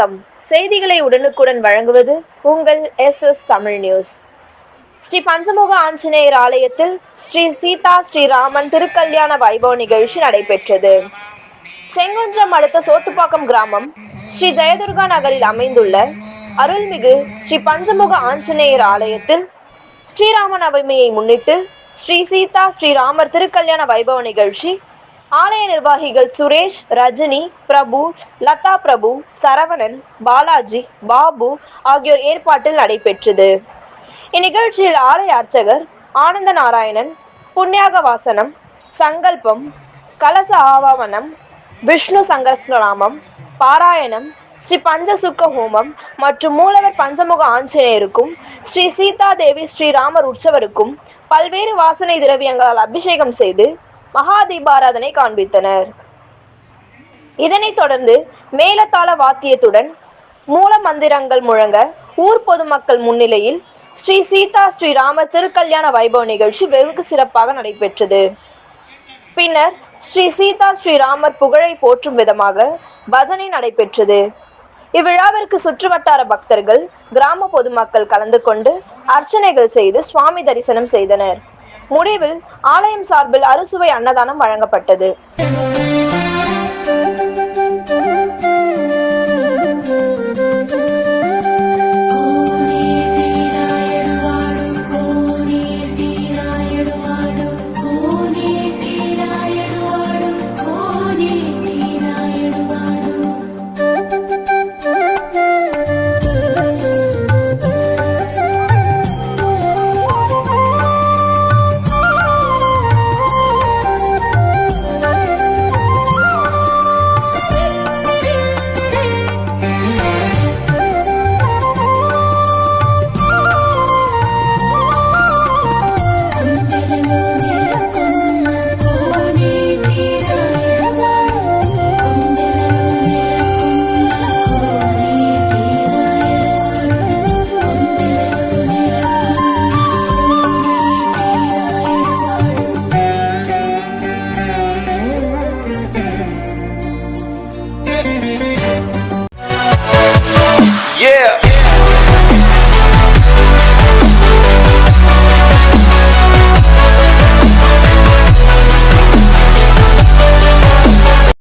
வணக்கம். செய்திகளை உடனுக்குடன் வழங்குவது உங்கள் S S Tamil news. Shri பஞ்சமுக ஆஞ்சநேயர் ஆலயத்தில் ஸ்ரீ சீதா ஸ்ரீராமன் திருக்கல்யாண வைபவ நிகழ்ச்சி நடைபெற்றது. செங்குன்றம் அடுத்த சோத்துப்பாக்கம் கிராமம் ஸ்ரீ ஜெயதுர்கா நகரில் அமைந்துள்ள அருள்மிகு ஸ்ரீ பஞ்சமுக ஆஞ்சநேயர் ஆலயத்தில் ஸ்ரீராம நவமியை முன்னிட்டு ஸ்ரீ சீதா ஸ்ரீராமர் திருக்கல்யாண வைபவ நிகழ்ச்சி ஆலய நிர்வாகிகள் சுரேஷ் ரஜினி பிரபு லதா பிரபு சரவணன் பாலாஜி பாபு ஆகியோர் ஏற்பாட்டில் நடைபெற்றது. இந்நிகழ்ச்சியில் ஆலய அர்ச்சகர் ஆனந்த நாராயணன் புண்ணியாக வாசனம் சங்கல்பம் கலச ஆவாவனம் விஷ்ணு சங்கஸ்நாமம் பாராயணம் ஸ்ரீ பஞ்சசுக்க ஹோமம் மற்றும் மூலவர் பஞ்சமுக ஆஞ்சநேயருக்கும் ஸ்ரீ சீதா தேவி ஸ்ரீராமர் உற்சவருக்கும் பல்வேறு வாசனை திரவியங்களால் அபிஷேகம் செய்து மகா தீபாராதனை காண்பித்தனர். இதனைத் தொடர்ந்து மேலத்தாள வாத்தியத்துடன் மூல மந்திரங்கள் முழங்க ஊர் பொதுமக்கள் முன்னிலையில் ஸ்ரீ சீதா ஸ்ரீராமர் திருக்கல்யாண வைபவ நிகழ்ச்சி வெகு சிறப்பாக நடைபெற்றது. பின்னர் ஸ்ரீ சீதா ஸ்ரீராமர் புகழை போற்றும் விதமாக பஜனை நடைபெற்றது. இவ்விழாவிற்கு சுற்றுவட்டார பக்தர்கள் கிராம பொதுமக்கள் கலந்து கொண்டு அர்ச்சனைகள் செய்து சுவாமி தரிசனம் செய்தனர். முடிவில் ஆலயம் சார்பில் அறுசுவை அன்னதானம் வழங்கப்பட்டது.